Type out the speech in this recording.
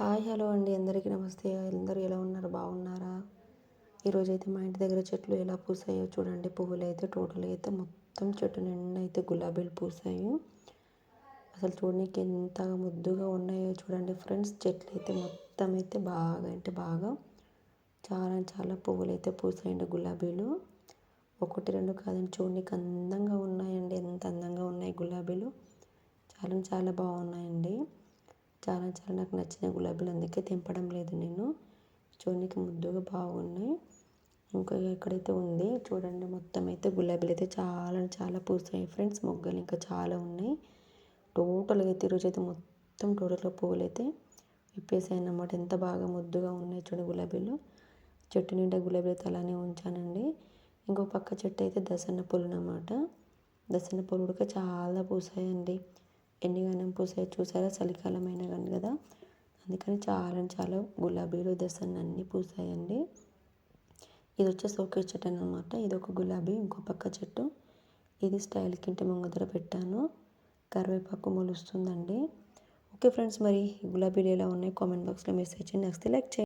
Hi hello అండి. అందరికీ నమస్తే. అందరూ ఎలా ఉన్నారు? బాగున్నారా? ఈరోజైతే మా ఇంటి దగ్గర చెట్లు ఎలా పూసాయో చూడండి. పువ్వులు అయితే టోటల్ అయితే మొత్తం చెట్టు నిండా అయితే గులాబీలు పూసాయి. అసలు చూడడానికి ఎంత ముద్దుగా ఉన్నాయో చూడండి ఫ్రెండ్స్. చెట్లు అయితే మొత్తం అయితే బాగా అంటే బాగా చాలా చాలా పువ్వులు అయితే పూసాయండి గులాబీలు. ఒకటి రెండు కాదండి చూడడానికి అందంగా ఉన్నాయండి. ఎంత అందంగా ఉన్నాయి గులాబీలు. చాలా చాలా బాగున్నాయండి. చాలా చాలా నాకు నచ్చిన గులాబీలు అందుకే తెంపడం లేదు నేను. చూడడానికి ముద్దుగా బాగున్నాయి. ఇంకా ఎక్కడైతే ఉంది చూడండి మొత్తం అయితే గులాబీలు అయితే చాలా చాలా పూసాయి ఫ్రెండ్స్. మొగ్గలు ఇంకా చాలా ఉన్నాయి. టోటల్గా అయితే ఈరోజు అయితే మొత్తం టోటల్గా పువ్వులు అయితే విప్పేసాయి అన్నమాట. ఎంత బాగా ముద్దుగా ఉన్నాయి చూడండి గులాబీలు. చెట్టు నిండా గులాబీలు అయితే అలానే ఉంచానండి. ఇంకో పక్క చెట్టు అయితే దసన్న పూలు అన్నమాట. దసన్న పూలు కూడా చాలా పూసాయండి ఎన్నిగానం పూసాయి చూసారా చలికాలం అయినా కానీ కదా. అందుకని చాలా చాలా గులాబీలు దసన్ అన్నీ పూసాయండి. ఇది వచ్చే సోకే చెట్టు అనమాట ఇది ఒక గులాబీ ఇంకో పక్క చెట్టు. ఇది స్టైల్ ఇంటి ముంగదర పెట్టాను. కరివేపాకు మొలుస్తుందండి. ఓకే ఫ్రెండ్స్ మరి గులాబీలు ఎలా ఉన్నాయి కామెంట్ బాక్స్లో మెసేజ్ చేయండి. నెక్స్ట్ లైక్ చేయండి.